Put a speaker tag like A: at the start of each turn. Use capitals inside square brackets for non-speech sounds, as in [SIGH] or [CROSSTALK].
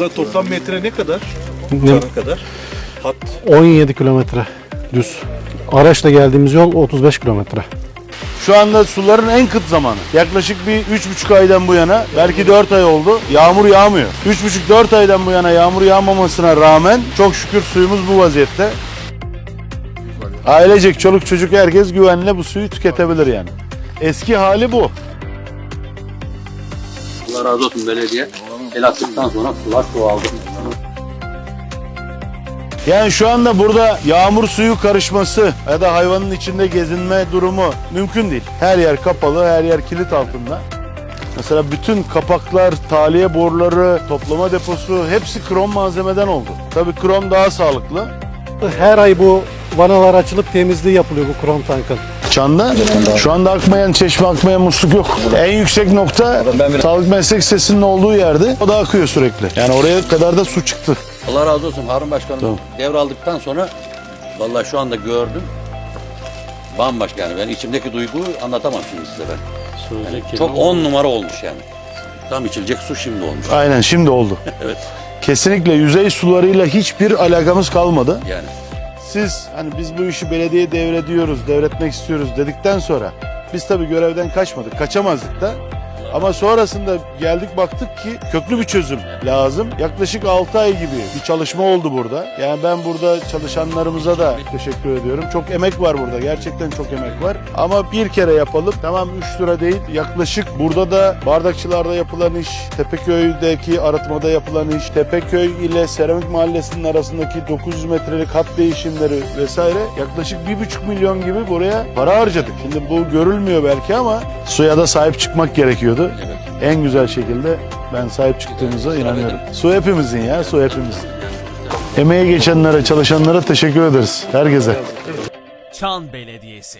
A: Burada toplam metre ne kadar?
B: Ne?
A: Kadar. Hat
B: 17 kilometre düz. Araçla geldiğimiz yol 35 kilometre.
C: Şu anda suların en kıt zamanı. Yaklaşık bir 3,5 aydan bu yana belki 4 ay oldu. Yağmur yağmıyor. 3,5-4 aydan bu yana yağmur yağmamasına rağmen çok şükür suyumuz bu vaziyette. Ailecek çoluk çocuk herkes güvenle bu suyu tüketebilir yani. Eski hali bu.
D: Allah razı olsun belediye. El attıktan sonra sular çoğaldı.
C: Yani şu anda burada yağmur suyu karışması ya da hayvanın içinde gezinme durumu mümkün değil. Her yer kapalı, her yer kilit altında. Mesela bütün kapaklar, taliye boruları, toplama deposu hepsi krom malzemeden oldu. Tabii krom daha sağlıklı.
B: Her ay bu vanalar açılıp temizliği yapılıyor bu krom tankın.
C: Çanda şu anda akmayan çeşme akmayan musluk yok. En yüksek nokta sağlık meslek sesinin olduğu yerde o da akıyor sürekli. Yani oraya kadar da su çıktı.
D: Allah razı olsun Harun Başkanım
C: Tamam.
D: devraldıktan sonra vallahi şu anda gördüm. Bambaşka yani ben içimdeki duyguyu anlatamam şimdi size ben. Yani çok on numara olmuş yani. Tam içilecek su şimdi olmuş.
C: Aynen şimdi oldu. [LAUGHS]
D: Evet
C: Kesinlikle yüzey sularıyla hiçbir alakamız kalmadı.
D: yani.
C: Siz hani biz bu işi belediye devrediyoruz, devretmek istiyoruz dedikten sonra biz tabii görevden kaçmadık, kaçamazdık da. Ama sonrasında geldik baktık ki köklü bir çözüm lazım. Yaklaşık 6 ay gibi bir çalışma oldu burada. Yani ben burada çalışanlarımıza da teşekkür ediyorum. Çok emek var burada. Gerçekten çok emek var. Ama bir kere yapalım. Tamam 3 lira değil. Yaklaşık burada da bardakçılarda yapılan iş, Tepeköy'deki arıtmada yapılan iş, Tepeköy ile Seramik Mahallesi'nin arasındaki 900 metrelik hat değişimleri vesaire yaklaşık 1,5 milyon gibi buraya para harcadık. Şimdi bu görülmüyor belki ama suya da sahip çıkmak gerekiyordu.
D: Evet.
C: En güzel şekilde ben sahip çıktığımıza inanıyorum. Su hepimizin ya, su hepimizin. Emeği geçenlere, çalışanlara teşekkür ederiz. Herkese.
E: Çan Belediyesi